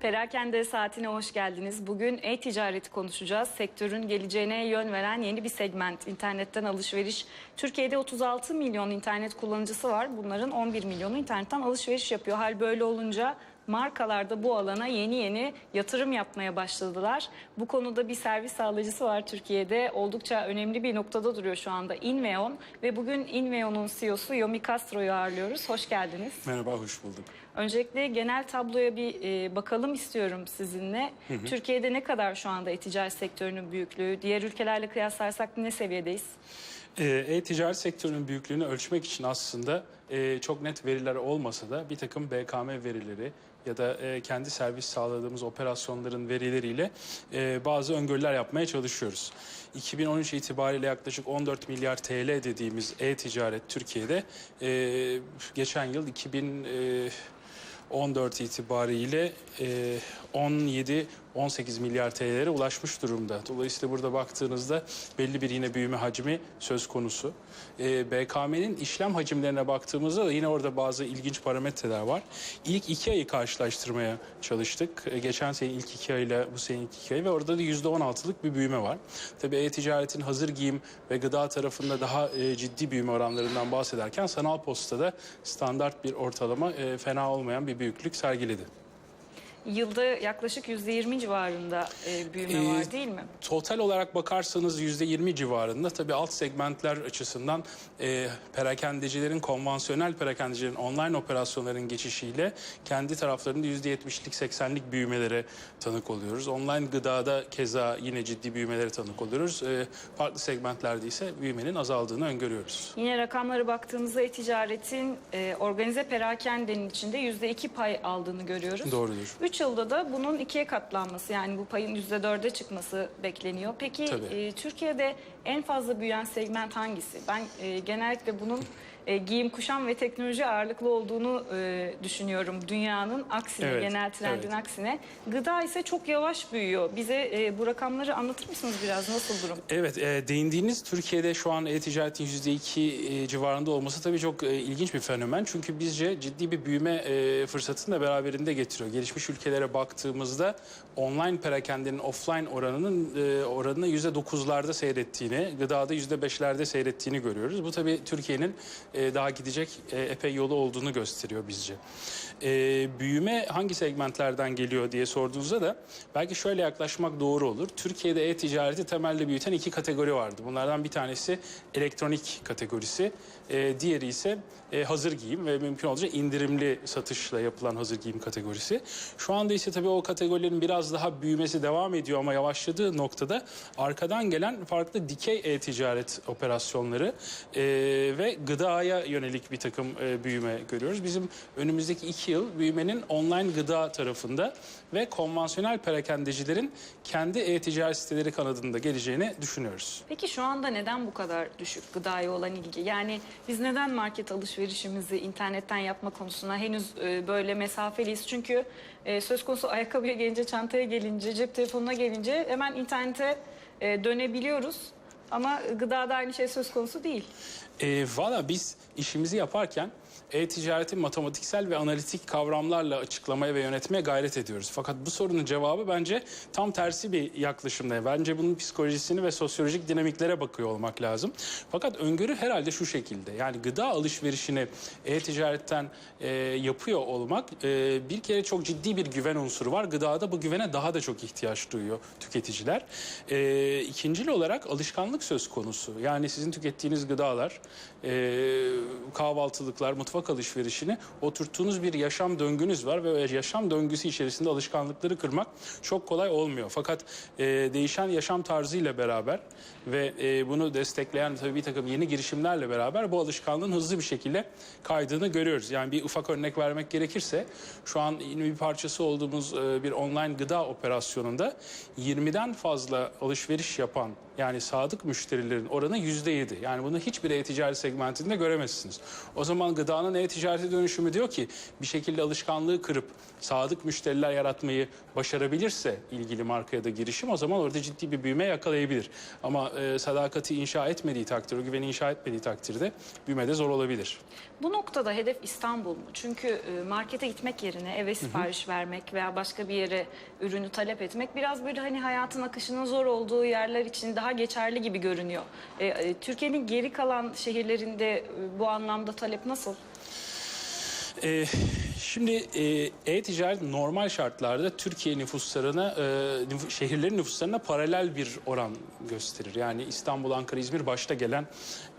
Perakende saatine hoş geldiniz. Bugün e-ticareti konuşacağız. Sektörün geleceğine yön veren yeni bir segment. İnternetten alışveriş. Türkiye'de 36 milyon internet kullanıcısı var. Bunların 11 milyonu internetten alışveriş yapıyor. Hal böyle olunca markalar da bu alana yeni yeni yatırım yapmaya başladılar. Bu konuda bir servis sağlayıcısı var Türkiye'de. Oldukça önemli bir noktada duruyor şu anda Inveon ve bugün Inveon'un CEO'su Yomi Castro'yu ağırlıyoruz. Hoş geldiniz. Merhaba, hoş bulduk. Öncelikle genel tabloya bir e, bakalım istiyorum sizinle. Türkiye'de ne kadar şu anda e-ticaret sektörünün büyüklüğü? Diğer ülkelerle kıyaslarsak ne seviyedeyiz? Ee, E-ticaret sektörünün büyüklüğünü ölçmek için aslında e, çok net veriler olmasa da bir takım BKM verileri ya da e, kendi servis sağladığımız operasyonların verileriyle e, bazı öngörüler yapmaya çalışıyoruz. 2013 itibariyle yaklaşık 14 milyar TL dediğimiz e-ticaret Türkiye'de e, geçen yıl 2000 e, 14 itibariyle e, 17 18 milyar TL'lere ulaşmış durumda. Dolayısıyla burada baktığınızda belli bir yine büyüme hacmi söz konusu. E, BKM'nin işlem hacimlerine baktığımızda da yine orada bazı ilginç parametreler var. İlk iki ayı karşılaştırmaya çalıştık. E, geçen sene ilk iki ayıyla bu sene ilk iki ayı ve orada da %16'lık bir büyüme var. Tabii e-ticaretin hazır giyim ve gıda tarafında daha e, ciddi büyüme oranlarından bahsederken sanal postada standart bir ortalama e, fena olmayan bir büyüklük sergiledi. Yılda yaklaşık %20 civarında e, büyüme Ee, var değil mi? Total olarak bakarsanız %20 civarında tabii alt segmentler açısından e, perakendecilerin, konvansiyonel perakendecilerin online operasyonların geçişiyle kendi taraflarında %70'lik 80'lik büyümelere tanık oluyoruz. Online gıdada keza yine ciddi büyümelere tanık oluyoruz. E, farklı segmentlerde ise büyümenin azaldığını öngörüyoruz. Yine rakamlara baktığımızda e-ticaretin e, organize perakendenin içinde %2 pay aldığını görüyoruz. Doğrudur. 3 yılda da bunun ikiye katlanması yani bu payın %4'e çıkması bekleniyor. Peki Tabii. e, Türkiye'de en fazla büyüyen segment hangisi? Ben e, genellikle bunun e, giyim, kuşam ve teknoloji ağırlıklı olduğunu e, düşünüyorum dünyanın aksine, Evet, genel trendin evet. aksine. Gıda ise çok yavaş büyüyor. Bize e, bu rakamları anlatır mısınız biraz? Nasıl durum? Evet, e, değindiğiniz Türkiye'de şu an e-ticaretin %2 e, civarında olması tabii çok e, ilginç bir fenomen. Çünkü bizce ciddi bir büyüme e, fırsatını da beraberinde getiriyor. Gelişmiş ülkelere baktığımızda online perakendenin offline oranının e, oranını %9'larda seyrettiğini, gıdada %5'lerde seyrettiğini görüyoruz. Bu tabii Türkiye'nin daha gidecek e, epey yolu olduğunu gösteriyor bizce. E, büyüme hangi segmentlerden geliyor diye sorduğunuzda da belki şöyle yaklaşmak doğru olur. Türkiye'de e-ticareti temelde büyüten iki kategori vardı. Bunlardan bir tanesi elektronik kategorisi, e, diğeri ise e, hazır giyim ve mümkün olunca indirimli satışla yapılan hazır giyim kategorisi. Şu anda ise tabii o kategorilerin biraz daha büyümesi devam ediyor ama yavaşladığı noktada arkadan gelen farklı dikey e-ticaret operasyonları e, ve gıdaya yönelik bir takım e, büyüme görüyoruz. Bizim önümüzdeki iki yıl büyümenin online gıda tarafında ve konvansiyonel perakendecilerin kendi e-ticaret siteleri kanadında geleceğini düşünüyoruz. Peki şu anda neden bu kadar düşük gıdaya olan ilgi? Yani biz neden market alışverişimizi internetten yapma konusuna henüz e, böyle mesafeliyiz? Çünkü e, söz konusu ayakkabıya gelince, çantaya gelince, cep telefonuna gelince hemen internete e, dönebiliyoruz. Ama gıdada aynı şey söz konusu değil. E, Valla biz işimizi yaparken e-ticareti matematiksel ve analitik kavramlarla açıklamaya ve yönetmeye gayret ediyoruz. Fakat bu sorunun cevabı bence tam tersi bir yaklaşımda. Bence bunun psikolojisini ve sosyolojik dinamiklere bakıyor olmak lazım. Fakat öngörü herhalde şu şekilde. Yani gıda alışverişini e-ticaretten e, yapıyor olmak e, bir kere çok ciddi bir güven unsuru var. Gıdada bu güvene daha da çok ihtiyaç duyuyor tüketiciler. E, ikincil olarak alışkanlık söz konusu. Yani sizin tükettiğiniz gıdalar, e, kahvaltılıklar, mutfak alışverişini oturttuğunuz bir yaşam döngünüz var ve yaşam döngüsü içerisinde alışkanlıkları kırmak çok kolay olmuyor. Fakat e, değişen yaşam tarzıyla beraber ve e, bunu destekleyen tabii bir takım yeni girişimlerle beraber bu alışkanlığın hızlı bir şekilde kaydığını görüyoruz. Yani bir ufak örnek vermek gerekirse şu an yine bir parçası olduğumuz e, bir online gıda operasyonunda 20'den fazla alışveriş yapan yani sadık müşterilerin oranı %7. Yani bunu hiçbir e-ticaret segmentinde göremezsiniz. O zaman gıdanın e-ticarete dönüşümü diyor ki bir şekilde alışkanlığı kırıp sadık müşteriler yaratmayı başarabilirse ilgili markaya da girişim o zaman orada ciddi bir büyüme yakalayabilir. Ama e, sadakati inşa etmediği takdirde, güveni inşa etmediği takdirde büyüme de zor olabilir. Bu noktada hedef İstanbul mu? Çünkü e, markete gitmek yerine eve sipariş vermek veya başka bir yere ürünü talep etmek biraz böyle hani hayatın akışının zor olduğu yerler için daha geçerli gibi görünüyor. E, e, Türkiye'nin geri kalan şehirlerinde e, bu anlamda talep nasıl? Ee, şimdi e, e-ticaret normal şartlarda Türkiye nüfuslarına, e, nüf- şehirlerin nüfuslarına paralel bir oran gösterir. Yani İstanbul, Ankara, İzmir başta gelen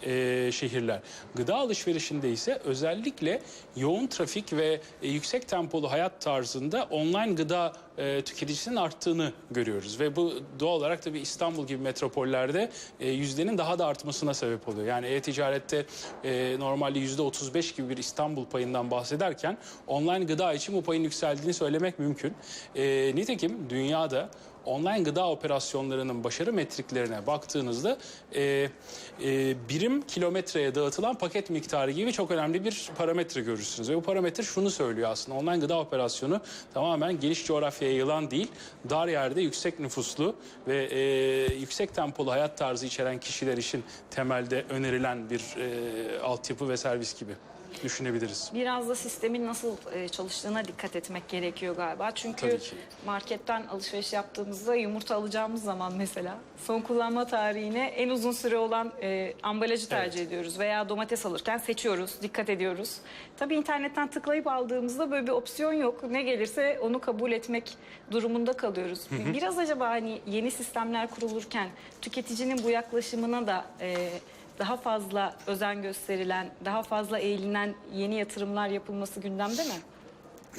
e, şehirler. Gıda alışverişinde ise özellikle yoğun trafik ve e, yüksek tempolu hayat tarzında online gıda e, tüketicisinin arttığını görüyoruz. Ve bu doğal olarak tabii İstanbul gibi metropollerde e, yüzdenin daha da artmasına sebep oluyor. Yani e-ticarette e, normalde yüzde 35 gibi bir İstanbul payından bahsederken online gıda için bu payın yükseldiğini söylemek mümkün. E, nitekim dünyada online gıda operasyonlarının başarı metriklerine baktığınızda e, e, birim kilometreye dağıtılan paket miktarı gibi çok önemli bir parametre görürsünüz. Ve bu parametre şunu söylüyor aslında online gıda operasyonu tamamen geniş coğrafyaya yayılan değil, dar yerde yüksek nüfuslu ve e, yüksek tempolu hayat tarzı içeren kişiler için temelde önerilen bir e, altyapı ve servis gibi düşünebiliriz. Biraz da sistemin nasıl e, çalıştığına dikkat etmek gerekiyor galiba. Çünkü Tabii ki. marketten alışveriş yaptığımızda yumurta alacağımız zaman mesela son kullanma tarihine en uzun süre olan e, ambalajı tercih ediyoruz. Veya domates alırken seçiyoruz, dikkat ediyoruz. Tabii internetten tıklayıp aldığımızda böyle bir opsiyon yok. Ne gelirse onu kabul etmek durumunda kalıyoruz. Biraz acaba hani yeni sistemler kurulurken tüketicinin bu yaklaşımına da... E, daha fazla özen gösterilen, daha fazla eğlenen yeni yatırımlar yapılması gündemde mi?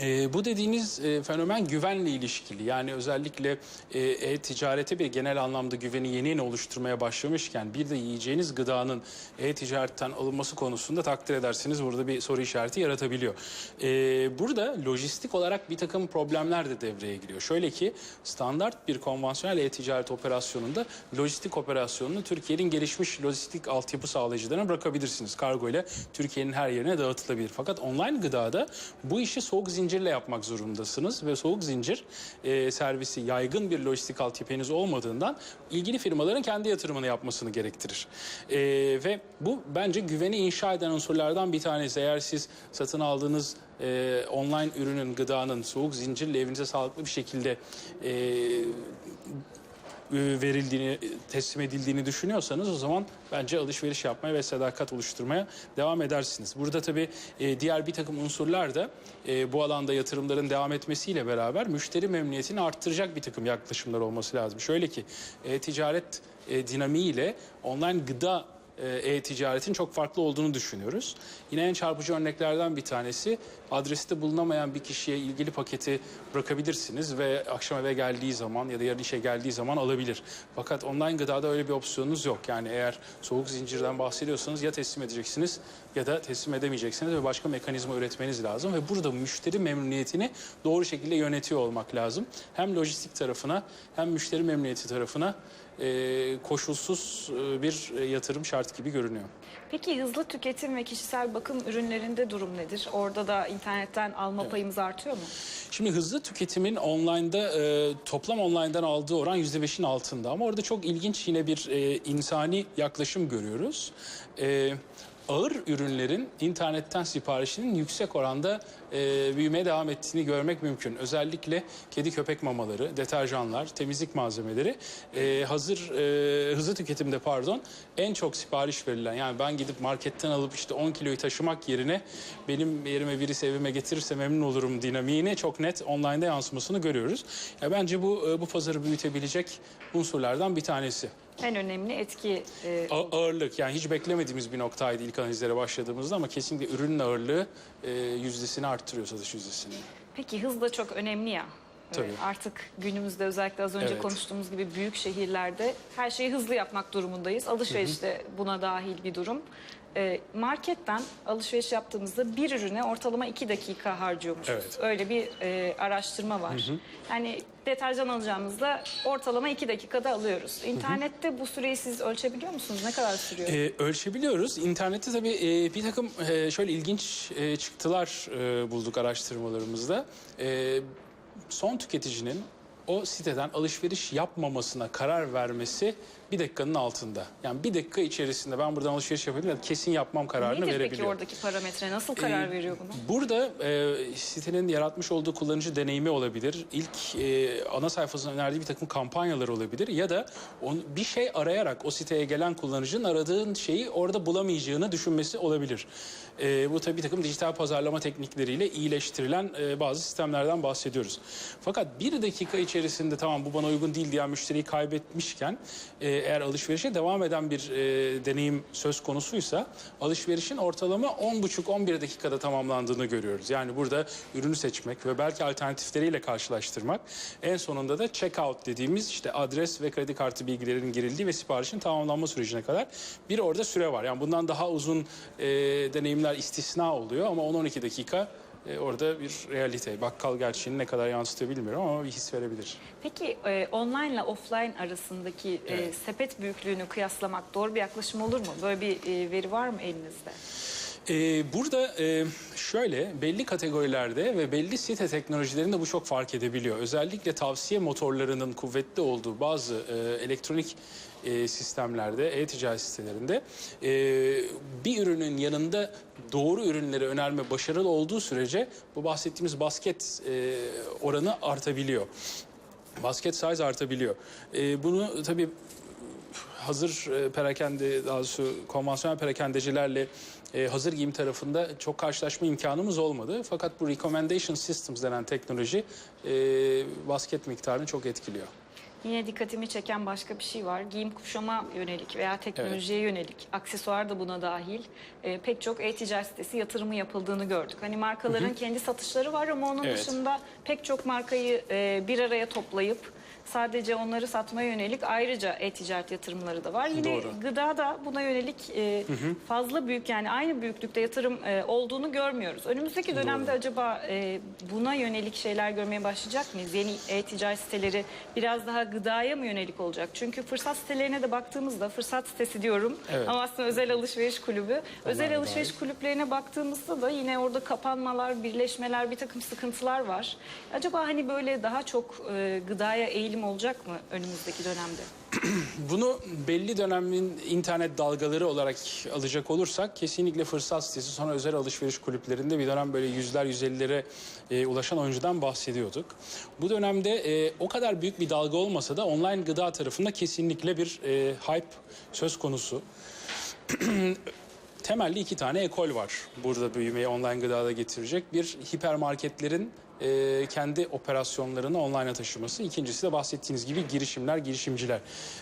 E, bu dediğiniz e, fenomen güvenle ilişkili. Yani özellikle e, e-ticarete bir genel anlamda güveni yeni yeni oluşturmaya başlamışken bir de yiyeceğiniz gıdanın e-ticaretten alınması konusunda takdir edersiniz burada bir soru işareti yaratabiliyor. E, burada lojistik olarak bir takım problemler de devreye giriyor. Şöyle ki standart bir konvansiyonel e-ticaret operasyonunda lojistik operasyonunu Türkiye'nin gelişmiş lojistik altyapı sağlayıcılarına bırakabilirsiniz. Kargo ile Türkiye'nin her yerine dağıtılabilir. Fakat online gıdada bu işi soğuk zincirle yapmak zorundasınız ve soğuk zincir e, servisi yaygın bir lojistik altyapı henüz olmadığından ilgili firmaların kendi yatırımını yapmasını gerektirir. E, ve bu bence güveni inşa eden unsurlardan bir tanesi. Eğer siz satın aldığınız e, online ürünün, gıdanın soğuk zincirle evinize sağlıklı bir şekilde e, verildiğini, teslim edildiğini düşünüyorsanız o zaman bence alışveriş yapmaya ve sadakat oluşturmaya devam edersiniz. Burada tabii e, diğer bir takım unsurlar da e, bu alanda yatırımların devam etmesiyle beraber müşteri memnuniyetini arttıracak bir takım yaklaşımlar olması lazım. Şöyle ki e-ticaret e, dinamiğiyle online gıda e, e-ticaretin çok farklı olduğunu düşünüyoruz. Yine en çarpıcı örneklerden bir tanesi adreste bulunamayan bir kişiye ilgili paketi bırakabilirsiniz ve akşam eve geldiği zaman ya da yarın işe geldiği zaman alabilir. Fakat online gıdada öyle bir opsiyonunuz yok. Yani eğer soğuk zincirden bahsediyorsanız ya teslim edeceksiniz ya da teslim edemeyeceksiniz ve başka mekanizma üretmeniz lazım ve burada müşteri memnuniyetini doğru şekilde yönetiyor olmak lazım. Hem lojistik tarafına hem müşteri memnuniyeti tarafına e, koşulsuz e, bir e, yatırım şart gibi görünüyor. Peki hızlı tüketim ve kişisel bakım ürünlerinde durum nedir? Orada da internetten alma payımız artıyor mu? Şimdi hızlı tüketimin online'da e, toplam online'dan aldığı oran %5'in altında ama orada çok ilginç yine bir e, insani yaklaşım görüyoruz. E, ağır ürünlerin internetten siparişinin yüksek oranda e, büyümeye devam ettiğini görmek mümkün. Özellikle kedi köpek mamaları, deterjanlar, temizlik malzemeleri e, hazır e, hızlı tüketimde pardon en çok sipariş verilen yani ben gidip marketten alıp işte 10 kiloyu taşımak yerine benim yerime birisi evime getirirse memnun olurum dinamiğine çok net online'da yansımasını görüyoruz. Ya bence bu e, bu pazarı büyütebilecek unsurlardan bir tanesi. En önemli etki e, A- ağırlık yani hiç beklemediğimiz bir noktaydı ilk analizlere başladığımızda ama kesinlikle ürünün ağırlığı e, yüzdesini arttırıyor satış yüzdesini. Peki hız da çok önemli ya. Tabii. Artık günümüzde özellikle az önce Evet. konuştuğumuz gibi büyük şehirlerde her şeyi hızlı yapmak durumundayız. Alışveriş de buna dahil bir durum. e, marketten alışveriş yaptığımızda bir ürüne ortalama 2 dakika harcıyormuşuz. Evet. Öyle bir e, araştırma var. Yani deterjan alacağımızda ortalama 2 dakikada alıyoruz. İnternette bu süreyi siz ölçebiliyor musunuz? Ne kadar sürüyor? Ee, ölçebiliyoruz. İnternette tabii e, bir takım e, şöyle ilginç e, çıktılar e, bulduk araştırmalarımızda. E, son tüketicinin o siteden alışveriş yapmamasına karar vermesi bir dakikanın altında. Yani bir dakika içerisinde ben buradan alışveriş yapabilirim kesin yapmam kararını Nedir peki verebiliyor. oradaki parametre? Nasıl karar Ee, veriyor bunu? Burada e, sitenin yaratmış olduğu kullanıcı deneyimi olabilir. İlk e, ana sayfasına önerdiği bir takım kampanyalar olabilir. Ya da on, bir şey arayarak o siteye gelen kullanıcının aradığın şeyi orada bulamayacağını düşünmesi olabilir. E, bu tabii bir takım dijital pazarlama teknikleriyle iyileştirilen e, bazı sistemlerden bahsediyoruz. Fakat bir dakika içerisinde tamam bu bana uygun değil diyen müşteriyi kaybetmişken e, eğer alışverişe devam eden bir e, deneyim söz konusuysa alışverişin ortalama 10,5-11 dakikada tamamlandığını görüyoruz. Yani burada ürünü seçmek ve belki alternatifleriyle karşılaştırmak en sonunda da checkout dediğimiz işte adres ve kredi kartı bilgilerinin girildiği ve siparişin tamamlanma sürecine kadar bir orada süre var. Yani bundan daha uzun e, deneyimler istisna oluyor ama 10-12 dakika e, orada bir realite. Bakkal gerçeğini ne kadar yansıtıyor bilmiyorum ama bir his verebilir. Peki e, online ile offline arasındaki e, Evet. sepet büyüklüğünü kıyaslamak doğru bir yaklaşım olur mu? Böyle bir e, veri var mı elinizde? Ee, burada e, şöyle belli kategorilerde ve belli site teknolojilerinde bu çok fark edebiliyor. Özellikle tavsiye motorlarının kuvvetli olduğu bazı e, elektronik e, sistemlerde, e-ticaret sitelerinde e, bir ürünün yanında doğru ürünleri önerme başarılı olduğu sürece bu bahsettiğimiz basket e, oranı artabiliyor. Basket size artabiliyor. Bunu tabii hazır perakende daha doğrusu konvansiyonel perakendecilerle hazır giyim tarafında çok karşılaşma imkanımız olmadı. Fakat bu recommendation systems denen teknoloji basket miktarını çok etkiliyor. Yine dikkatimi çeken başka bir şey var. Giyim kuşama yönelik veya teknolojiye yönelik, aksesuar da buna dahil e, pek çok e-ticaret sitesi yatırımı yapıldığını gördük. Hani markaların kendi satışları var ama onun Evet. dışında pek çok markayı e, bir araya toplayıp sadece onları satmaya yönelik ayrıca e-ticaret yatırımları da var. Yine Doğru. gıda da buna yönelik e, fazla büyük yani aynı büyüklükte yatırım e, olduğunu görmüyoruz. Önümüzdeki dönemde Doğru. acaba e, buna yönelik şeyler görmeye başlayacak mıyız? Yeni e-ticaret siteleri biraz daha gıdaya mı yönelik olacak? Çünkü fırsat sitelerine de baktığımızda fırsat sitesi diyorum Evet. ama aslında özel alışveriş kulübü. özel da alışveriş dahil. kulüplerine baktığımızda da yine orada kapanmalar, birleşmeler, bir takım sıkıntılar var. Acaba hani böyle daha çok e, gıdaya eğilim olacak mı önümüzdeki dönemde? Bunu belli dönemin internet dalgaları olarak alacak olursak kesinlikle fırsat sitesi sonra özel alışveriş kulüplerinde bir dönem böyle yüzler yüz ellilere e, ulaşan oyuncudan bahsediyorduk. Bu dönemde e, o kadar büyük bir dalga olmasa da online gıda tarafında kesinlikle bir e, hype söz konusu. Temelli iki tane ekol var burada büyümeyi online gıdada getirecek. Bir hipermarketlerin e, kendi operasyonlarını online'a taşıması. İkincisi de bahsettiğiniz gibi girişimler, girişimciler.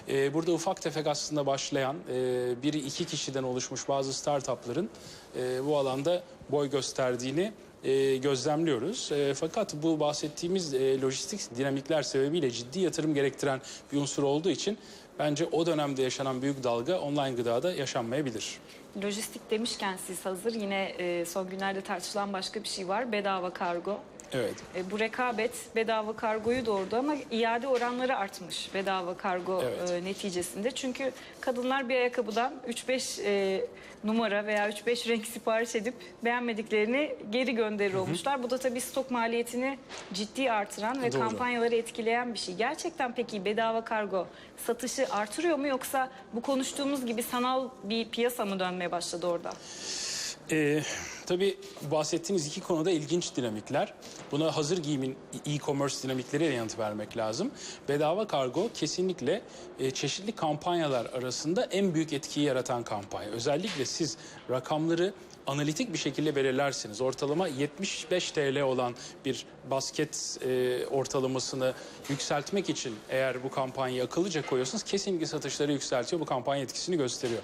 E, burada ufak tefek aslında başlayan e, biri iki kişiden oluşmuş bazı startupların e, bu alanda boy gösterdiğini e, gözlemliyoruz. E, fakat bu bahsettiğimiz e, lojistik dinamikler sebebiyle ciddi yatırım gerektiren bir unsur olduğu için bence o dönemde yaşanan büyük dalga online gıdada yaşanmayabilir. Lojistik demişken siz hazır yine e, son günlerde tartışılan başka bir şey var. Bedava kargo. Evet. E, bu rekabet bedava kargoyu doğurdu ama iade oranları artmış bedava kargo Evet. e, neticesinde. Çünkü kadınlar bir ayakkabıdan 3-5 e, numara veya 3-5 renk sipariş edip beğenmediklerini geri gönderir olmuşlar. Bu da tabii stok maliyetini ciddi artıran ve Doğru. kampanyaları etkileyen bir şey. Gerçekten peki bedava kargo satışı artırıyor mu yoksa bu konuştuğumuz gibi sanal bir piyasa mı dönmeye başladı orada? Ee, tabii bahsettiğiniz iki konuda ilginç dinamikler. Buna hazır giyimin e-commerce dinamikleriyle yanıt vermek lazım. Bedava kargo kesinlikle e, çeşitli kampanyalar arasında en büyük etkiyi yaratan kampanya. Özellikle siz rakamları analitik bir şekilde belirlersiniz. Ortalama 75 TL olan bir basket e, ortalamasını yükseltmek için eğer bu kampanyayı akıllıca koyuyorsanız kesinlikle satışları yükseltiyor. Bu kampanya etkisini gösteriyor.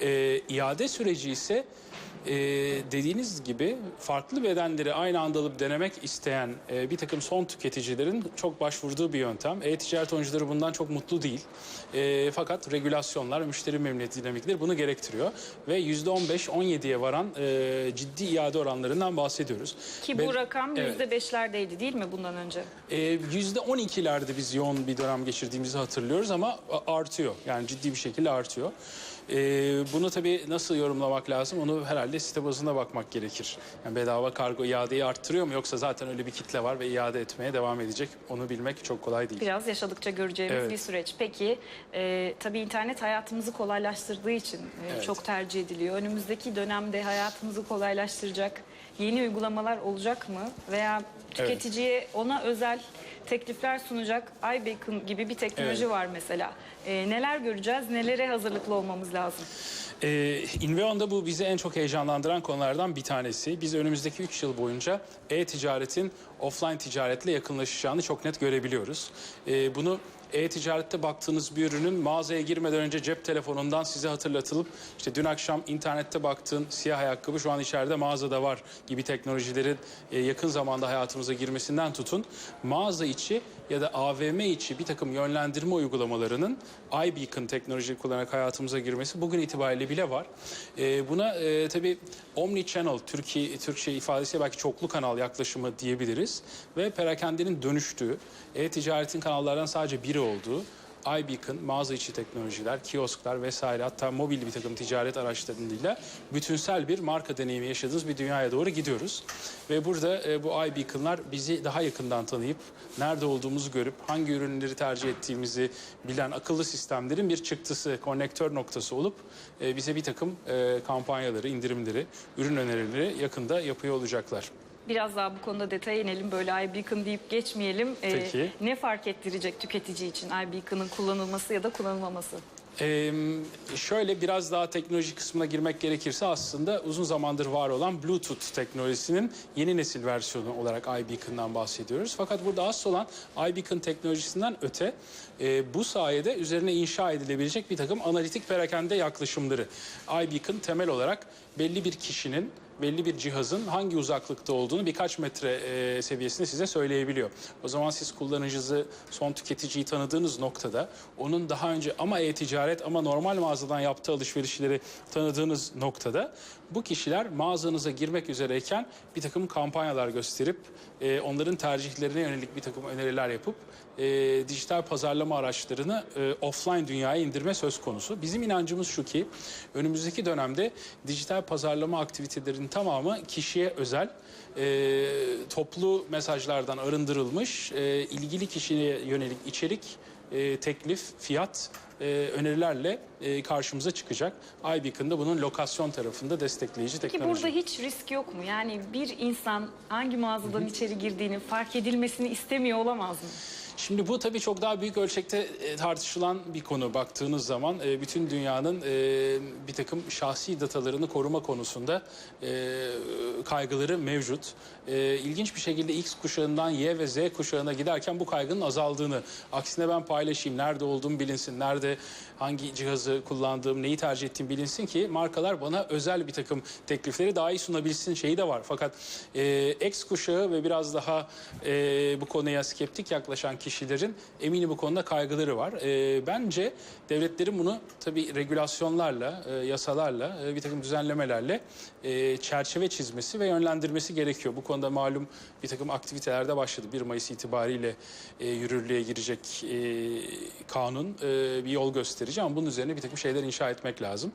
E, iade süreci ise e, dediğiniz gibi farklı bedenleri aynı anda alıp denemek isteyen e, bir takım son tüketicilerin çok başvurduğu bir yöntem. E-ticaret oyuncuları bundan çok mutlu değil. E, fakat regülasyonlar, müşteri memnuniyeti dinamikleri bunu gerektiriyor. Ve %15-17'ye varan e, ciddi iade oranlarından bahsediyoruz. Ki Ve- bu rakam Evet. %5'lerdeydi değil mi bundan önce? Yüzde 12'lerde biz yoğun bir dönem geçirdiğimizi hatırlıyoruz ama artıyor. Yani ciddi bir şekilde artıyor. Ee, bunu tabii nasıl yorumlamak lazım onu herhalde site bazında bakmak gerekir. Yani bedava kargo iadeyi arttırıyor mu yoksa zaten öyle bir kitle var ve iade etmeye devam edecek onu bilmek çok kolay değil. Biraz yaşadıkça göreceğimiz Evet. bir süreç. Peki e, tabii internet hayatımızı kolaylaştırdığı için e, Evet. çok tercih ediliyor. Önümüzdeki dönemde hayatımızı kolaylaştıracak yeni uygulamalar olacak mı? Veya tüketiciye ona özel teklifler sunacak iBeacon gibi bir teknoloji Evet. var mesela. E, neler göreceğiz? Nelere hazırlıklı olmamız lazım? Ee, Inveon'da bu bizi en çok heyecanlandıran konulardan bir tanesi. Biz önümüzdeki 3 yıl boyunca e-ticaretin offline ticaretle yakınlaşacağını çok net görebiliyoruz. Ee, bunu e-ticarette baktığınız bir ürünün mağazaya girmeden önce cep telefonundan size hatırlatılıp işte dün akşam internette baktığın siyah ayakkabı şu an içeride mağazada var gibi teknolojilerin e, yakın zamanda hayatımıza girmesinden tutun mağaza içi ya da AVM içi bir takım yönlendirme uygulamalarının iBeacon teknoloji kullanarak hayatımıza girmesi bugün itibariyle bile var. E, buna e, tabii omni channel Türkiye Türkçe ifadesiyle belki çoklu kanal yaklaşımı diyebiliriz ve perakendenin dönüştüğü e-ticaretin kanallardan sadece biri olduğu iBeacon, mağaza içi teknolojiler, kiosklar vesaire hatta mobil bir takım ticaret araçlarıyla bütünsel bir marka deneyimi yaşadığımız bir dünyaya doğru gidiyoruz. Ve burada e, bu iBeacon'lar bizi daha yakından tanıyıp nerede olduğumuzu görüp hangi ürünleri tercih ettiğimizi bilen akıllı sistemlerin bir çıktısı, konnektör noktası olup e, bize bir takım e, kampanyaları, indirimleri, ürün önerileri yakında yapıyor olacaklar. Biraz daha bu konuda detaya inelim. Böyle iBeacon deyip geçmeyelim. E, Peki. ne fark ettirecek tüketici için iBeacon'ın kullanılması ya da kullanılmaması? Ee, şöyle biraz daha teknoloji kısmına girmek gerekirse aslında uzun zamandır var olan Bluetooth teknolojisinin yeni nesil versiyonu olarak iBeacon'dan bahsediyoruz. Fakat burada asıl olan iBeacon teknolojisinden öte e, bu sayede üzerine inşa edilebilecek bir takım analitik perakende yaklaşımları. iBeacon temel olarak belli bir kişinin belli bir cihazın hangi uzaklıkta olduğunu birkaç metre e, seviyesinde size söyleyebiliyor. O zaman siz kullanıcınızı, son tüketiciyi tanıdığınız noktada onun daha önce ama e-ticaret ama normal mağazadan yaptığı alışverişleri tanıdığınız noktada bu kişiler mağazanıza girmek üzereyken bir takım kampanyalar gösterip e, onların tercihlerine yönelik bir takım öneriler yapıp e, dijital pazarlama araçlarını e, offline dünyaya indirme söz konusu. Bizim inancımız şu ki önümüzdeki dönemde dijital pazarlama aktivitelerinin tamamı kişiye özel e, toplu mesajlardan arındırılmış e, ilgili kişiye yönelik içerik, e, teklif, fiyat e, önerilerle e, karşımıza çıkacak. iBeacon'da bunun lokasyon tarafında destekleyici Peki teknoloji. burada hiç risk yok mu? Yani bir insan hangi mağazadan içeri girdiğini fark edilmesini istemiyor olamaz mı? Şimdi bu tabii çok daha büyük ölçekte e, tartışılan bir konu baktığınız zaman. E, bütün dünyanın e, bir takım şahsi datalarını koruma konusunda kaygıları mevcut. İlginç bir şekilde X kuşağından Y ve Z kuşağına giderken bu kaygının azaldığını, aksine ben paylaşayım, nerede olduğum bilinsin, nerede hangi cihazı kullandığım, neyi tercih ettiğim bilinsin ki markalar bana özel bir takım teklifleri daha iyi sunabilsin şeyi de var. Fakat X kuşağı ve biraz daha bu konuya skeptik yaklaşan kişilerin eminim bu konuda kaygıları var. E, bence devletlerin bunu tabii regülasyonlarla, e, yasalarla, e, bir takım düzenlemelerle e, çerçeve çizmesi ve yönlendirmesi gerekiyor. Bu konuda malum bir takım aktivitelerde başladı. 1 Mayıs itibariyle e, yürürlüğe girecek e, kanun e, bir yol gösterici ama bunun üzerine bir takım şeyler inşa etmek lazım.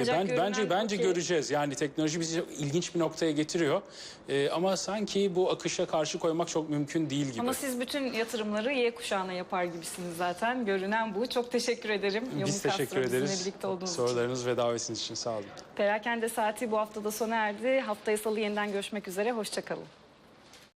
E, ben, bence bence ki- göreceğiz. Yani teknoloji bizi çok ilginç bir noktaya getiriyor. E, ama sanki bu akışa karşı koymak çok mümkün değil gibi. Ama siz bütün yatırımları Y kuşağına yapar gibisiniz zaten. Görünen bu. Çok teşekkür ederim. Biz Yumruk teşekkür ederiz. birlikte olduğunuz için. Sorularınız ve davetiniz için sağ olun. Perakende saati bu haftada sona erdi. Haftaya salı yeniden görüşmek üzere. Hoşçakalın.